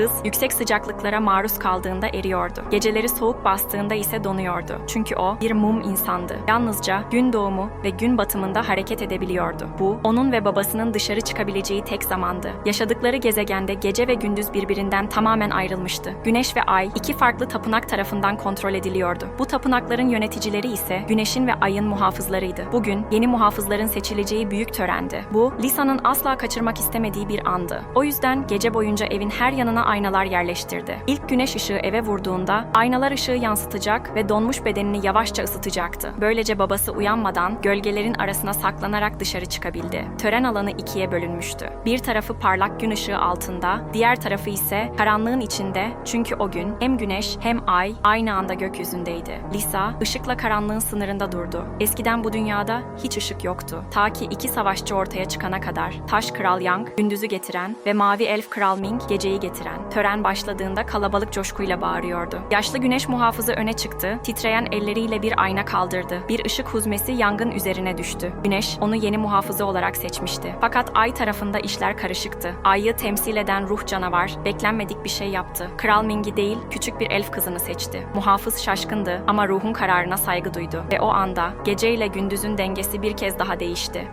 kız yüksek sıcaklıklara maruz kaldığında eriyordu. Geceleri soğuk bastığında ise donuyordu. Çünkü o bir mum insandı. Yalnızca gün doğumu ve gün batımında hareket edebiliyordu. Bu onun ve babasının dışarı çıkabileceği tek zamandı. Yaşadıkları gezegende gece ve gündüz birbirinden tamamen ayrılmıştı. Güneş ve ay iki farklı tapınak tarafından kontrol ediliyordu. Bu tapınakların yöneticileri ise güneşin ve ayın muhafızlarıydı. Bugün yeni muhafızların seçileceği büyük törendi. Bu Lisa'nın asla kaçırmak istemediği bir andı. O yüzden gece boyunca evin her yanına aynalar yerleştirdi. İlk güneş ışığı eve vurduğunda aynalar ışığı yansıtacak ve donmuş bedenini yavaşça ısıtacaktı. Böylece babası uyanmadan gölgelerin arasına saklanarak dışarı çıkabildi. Tören alanı ikiye bölünmüştü. Bir tarafı parlak gün ışığı altında, diğer tarafı ise karanlığın içinde çünkü o gün hem güneş hem ay aynı anda gökyüzündeydi. Lisa ışıkla karanlığın sınırında durdu. Eskiden bu dünyada hiç ışık yoktu. Ta ki iki savaşçı ortaya çıkana kadar Taş Kral Yang gündüzü getiren ve Mavi Elf Kral Ming geceyi getiren. Tören başladığında kalabalık coşkuyla bağırıyordu. Yaşlı güneş muhafızı öne çıktı, titreyen elleriyle bir ayna kaldırdı. Bir ışık huzmesi yangın üzerine düştü. Güneş onu yeni muhafızı olarak seçmişti. Fakat ay tarafında işler karışıktı. Ayı temsil eden ruh canavar beklenmedik bir şey yaptı. Kral Ming'i değil, küçük bir elf kızını seçti. Muhafız şaşkındı ama ruhun kararına saygı duydu ve o anda gece ile gündüzün dengesi bir kez daha değişti.